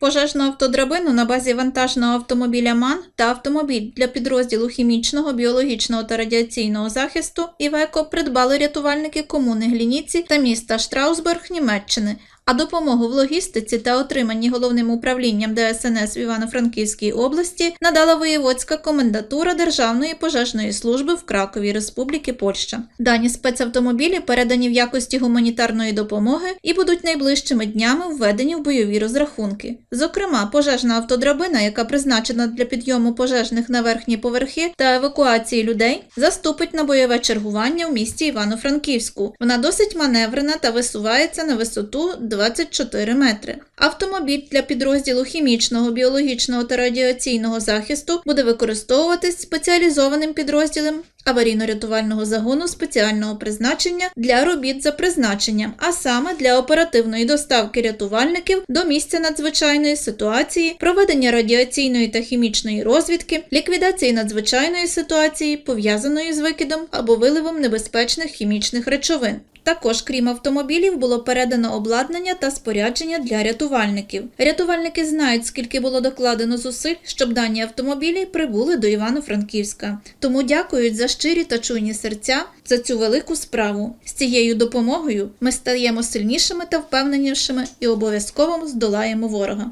Пожежну автодрабину на базі вантажного автомобіля МАН та автомобіль для підрозділу хімічного, біологічного та радіаційного захисту Івеко придбали рятувальники комуни Глініці та міста Штраусберг Німеччини. А допомогу в логістиці та отриманні головним управлінням ДСНС в Івано-Франківській області надала воєводська комендатура Державної пожежної служби в Кракові Республіки Польща. Дані спецавтомобілі передані в якості гуманітарної допомоги і будуть найближчими днями введені в бойові розрахунки. Зокрема, пожежна автодрабина, яка призначена для підйому пожежних на верхні поверхи та евакуації людей, заступить на бойове чергування в місті Івано-Франківську. Вона досить маневрена та висувається на висоту 24 метри. Автомобіль для підрозділу хімічного, біологічного та радіаційного захисту буде використовуватись спеціалізованим підрозділом аварійно-рятувального загону спеціального призначення для робіт за призначенням, а саме для оперативної доставки рятувальників до місця надзвичайної ситуації, проведення радіаційної та хімічної розвідки, ліквідації надзвичайної ситуації, пов'язаної з викидом або виливом небезпечних хімічних речовин. Також, крім автомобілів, було передано обладнання та спорядження для рятувальників. Рятувальники знають, скільки було докладено зусиль, щоб дані автомобілі прибули до Івано-Франківська. Тому дякують за щирі та чуйні серця за цю велику справу. З цією допомогою ми стаємо сильнішими та впевненішими і обов'язково здолаємо ворога.